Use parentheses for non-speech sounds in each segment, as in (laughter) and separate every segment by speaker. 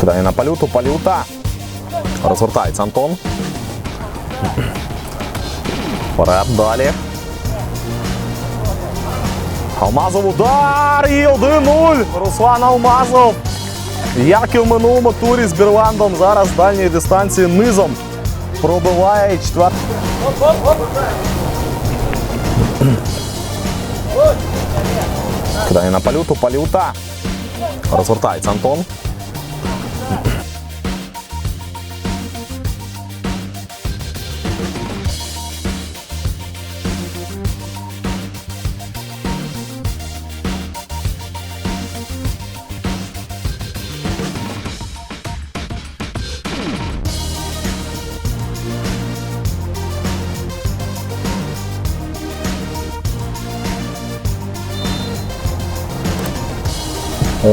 Speaker 1: Кидає на палюту, палюта. Розвертається Антон. Вперед, далі. Алмазов удар і 1-0. Руслан Алмазов. Як і в минулому турі з Бірландом, зараз з дальньої дистанції низом пробиває четвертий. Кидає на палюту, палюта. Розвертається Антон.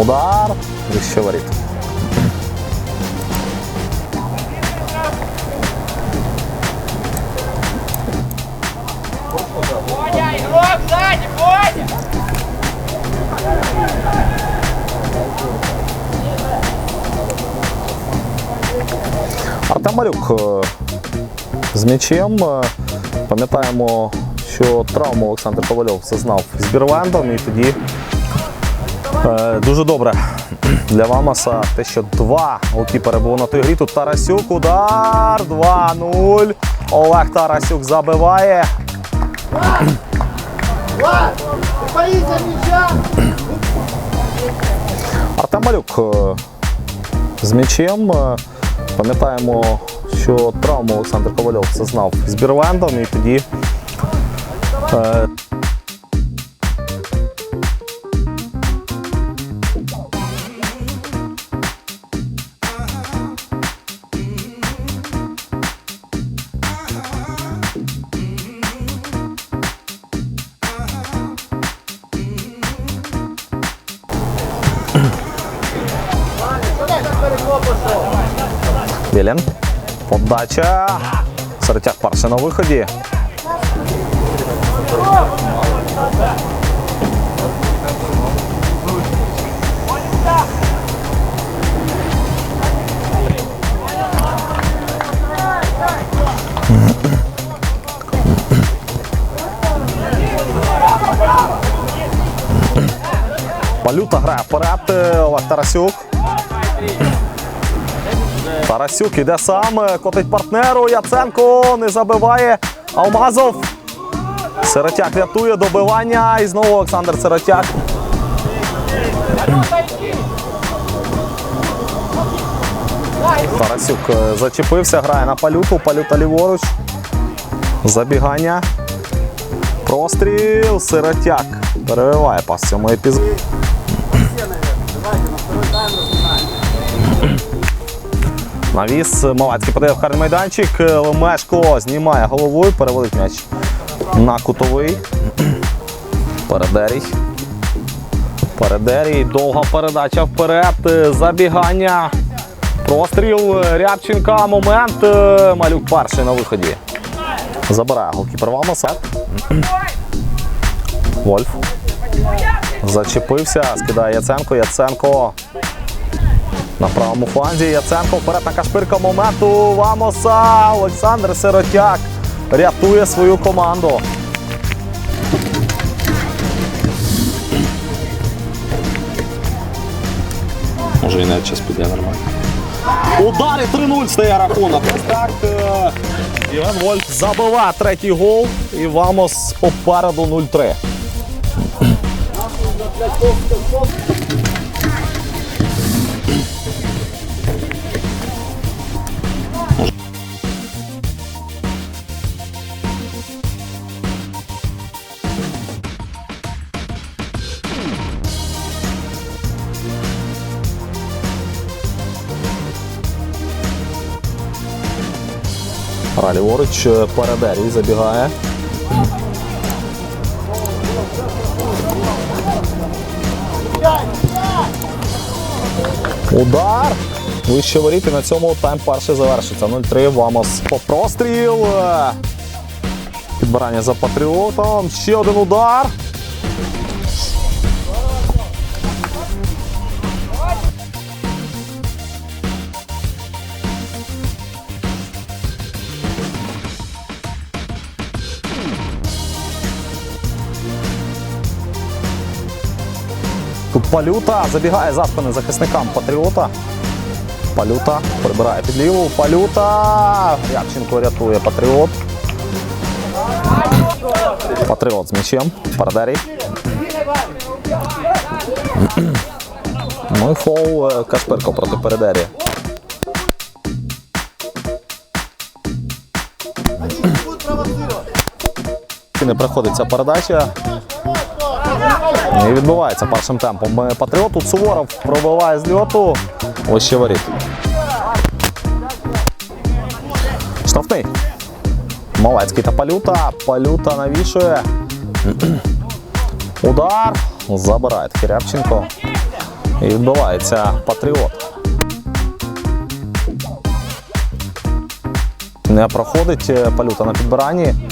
Speaker 1: Удар. Вище воріт.
Speaker 2: Бодя, игрок сзади, Бодя!
Speaker 1: Артем е, з м'ячем. Е, Пам'ятаємо, що травму Олександр Ковальов зазнав з Бірландом і тоді дуже добре для Вамаса те, що два голкіпери було на той грі. Тут Тарасюк, удар 2-0. Олег Тарасюк забиває. Артем Малюк е, з м'ячем. Е, Пам'ятаємо, що травму Олександр Ковальов зазнав з Бірландом і тоді. Е, Подача. Серетяк перший на виході. Палюта грає вперед. е, Олег Тарасюк. Тарасюк іде сам, е, котить партнеру. Яценко не забиває. Алмазов. Сиротяк рятує добивання. І знову Олександр Сиротяк. Тарасюк е, зачепився, грає на палюту. Палюта ліворуч. Забігання. Простріл. Сиротяк. Перериває пас цьому епізоді. Навіс Малацький подає в карний майданчик. Лемешко знімає головою, переводить м'яч на кутовий. Передерій. Передерій. Довга передача вперед. Забігання. Простріл Рябченка. Момент. Малюк перший на виході. Забирає голкіпер Вамаса. Вольф. Зачепився. Скидає Яценко. Яценко. На правому фланзі Яценко вперед на Кашпирка моменту Вамоса. Олександр Сиротяк рятує свою команду.
Speaker 3: Може і навіть час піде нормально.
Speaker 1: Ударі 3-0 стає рахунок. Ось так. е, Євген Вольф забиває третій гол. І Вамос попереду 0-3. Гра ліворуч е, Передерій забігає. Удар. Вище воріт і на цьому тайм перший завершиться. 0-3. Вамос по простріл. Підбирання за патріотом. Ще один удар. Тут палюта забігає за спини захисникам Патріота. Палюта прибирає під ліву. Палюта. Рябченко рятує Патріот. Патріот з м'ячем. Парадерій. Ну і фол е, Кашпирко проти Передерія. І не приходить ця передача. І відбувається першим темпом. Патріот тут Суворов пробиває з льоту. Ось ще воріт. Штрафний. Малецький та палюта. Палюта навішує. (clears throat) Удар. Забирає Кирявченко. І відбувається Патріот. Не проходить е, палюта на підбиранні. (clears throat)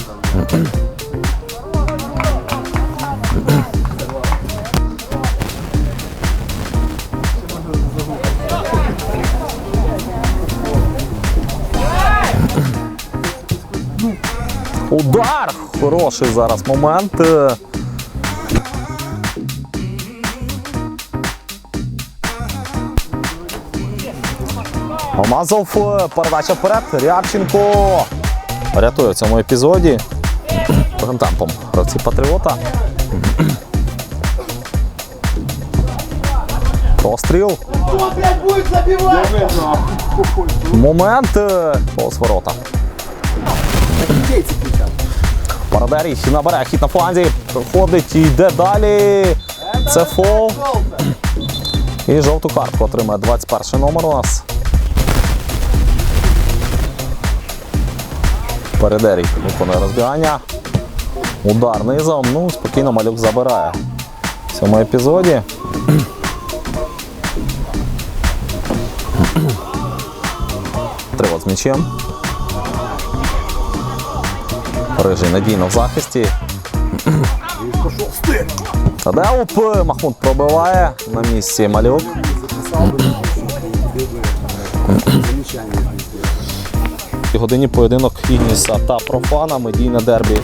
Speaker 1: (clears throat) Удар! Хороший зараз момент. Е, Омазов е, передача вперед. Рябченко рятує в цьому епізоді. Темпом гравці Патріота. Простріл. Момент. е, Повз ворота. Парадерій набере хід на фланзі, проходить і йде далі. Це фол. І жовту картку отримає 21 номер у нас. Передерій виконує розбігання. Удар низом. Ну, спокійно малюк забирає. В цьому епізоді. Тривот з м'ячем. Рижий надійно в захисті. Тадеуп Махмуд пробиває на місці малюк. І годині поєдинок Ігніса та Профана. Медійне дербі е,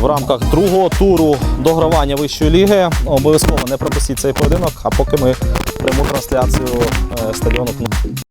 Speaker 1: в рамках другого туру догравання вищої ліги. Обов'язково не пропустіть цей поєдинок, а поки ми пряму трансляцію е, стадіону.